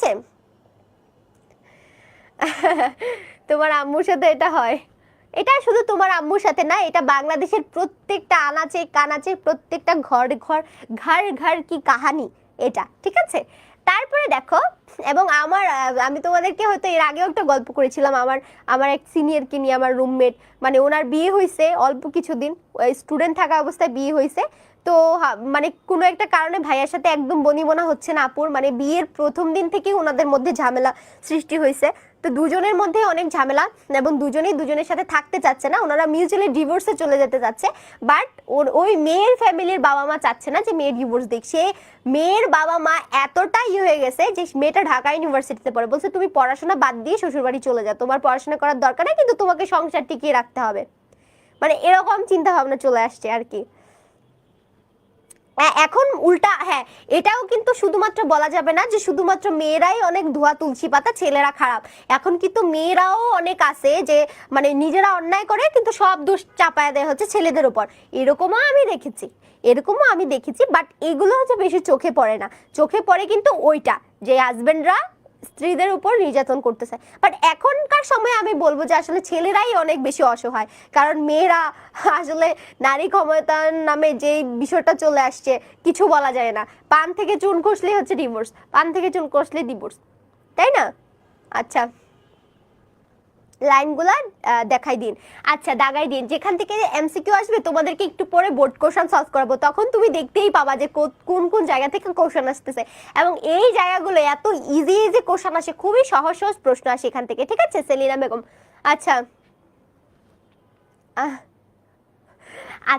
আছে তোমার আম্মুর সাথে এটা হয়। এটা শুধু তোমার আম্মুর সাথে না, এটা বাংলাদেশের প্রত্যেকটা আনাচে, কানাচে, প্রত্যেকটা ঘর ঘর ঘর ঘর কি কাহানি এটা, ঠিক আছে? তারপরে দেখো, এবং আমার, আমি তোমাদেরকে হয়তো এর আগেও একটা গল্প করেছিলাম, আমার আমার এক সিনিয়রকে নিয়ে, আমার রুমমেট মানে ওনার বিয়ে হয়েছে অল্প কিছুদিন স্টুডেন্ট থাকা অবস্থায় বিয়ে হয়েছে তো মানে কোনো একটা কারণে ভাইয়ার সাথে একদম বনিবনা হচ্ছে না আপুর। মানে বিয়ের প্রথম দিন থেকেই ওনাদের মধ্যে ঝামেলা সৃষ্টি হয়েছে। তো দুজনের মধ্যে অনেক ঝামেলা এবং দুজনেই দুজনের সাথে থাকতে চাচ্ছে না। ওনারা মিউচুয়ালি ডিভোর্সে চলে যেতে চাচ্ছে। বাট ওর, ওই মেয়ের ফ্যামিলির বাবা মা চাচ্ছে না যে মেয়ের ডিভোর্স দিক। সে মেয়ের বাবা মা এতটাই হয়ে গেছে যে মেয়েটা ঢাকা ইউনিভার্সিটিতে পড়ে। বলছে, তুমি পড়াশোনা বাদ দিয়ে শ্বশুরবাড়ি চলে যাও। তোমার পড়াশোনা করার দরকার নেই, কিন্তু তোমাকে সংসার টিকিয়ে রাখতে হবে। মানে এরকম চিন্তা ভাবনা চলে আসছে আর কি। এখন উল্টা হ্যাঁ এটাও কিন্তু শুধুমাত্র বলা যাবে না যে শুধুমাত্র মেয়েরাই অনেক ধোয়া তুলসী পাতা, ছেলেরা খারাপ। এখন কিন্তু মেয়েরাও অনেক আছে যে মানে নিজেরা অন্যায় করে কিন্তু সব দোষ চাপায় দেয় হচ্ছে ছেলেদের উপর। এরকমও আমি দেখেছি, এরকমও আমি দেখেছি বাট এগুলো হচ্ছে বেশি চোখে পড়ে না। চোখে পড়ে কিন্তু ওইটা, যে হাজবেন্ডরা স্ত্রীদের উপর নির্যাতন করতেছে। বাট এখনকার সময় আমি বলব যে আসলে ছেলেরাই অনেক বেশি অসহায়। কারণ মেয়েরা আসলে নারী ক্ষমতার নামে যে বিষয়টা চলে আসছে, কিছু বলা যায় না। পান থেকে চুন কষলেই হচ্ছে ডিভোর্স পান থেকে চুন কষলে ডিভোর্স তাই না? আচ্ছা। লাইনগুলা দেখাই দিন। আচ্ছা দাগাই দিন। যেখান থেকে এমসিকিউ আসবে, তোমাদেরকে একটু পরে বোর্ড কোশ্চেন সলভ করাবো। তখন তুমি দেখতেই পাবা যে কোন কোন জায়গা থেকে কোশ্চেন আসতেছে। এবং এই জায়গাগুলো এত ইজি ইজি কোশ্চেন আসে, খুবই সহজ সহজ প্রশ্ন আসে এখান থেকে। ঠিক আছে, সেলিনা বেগম? আচ্ছা। আহ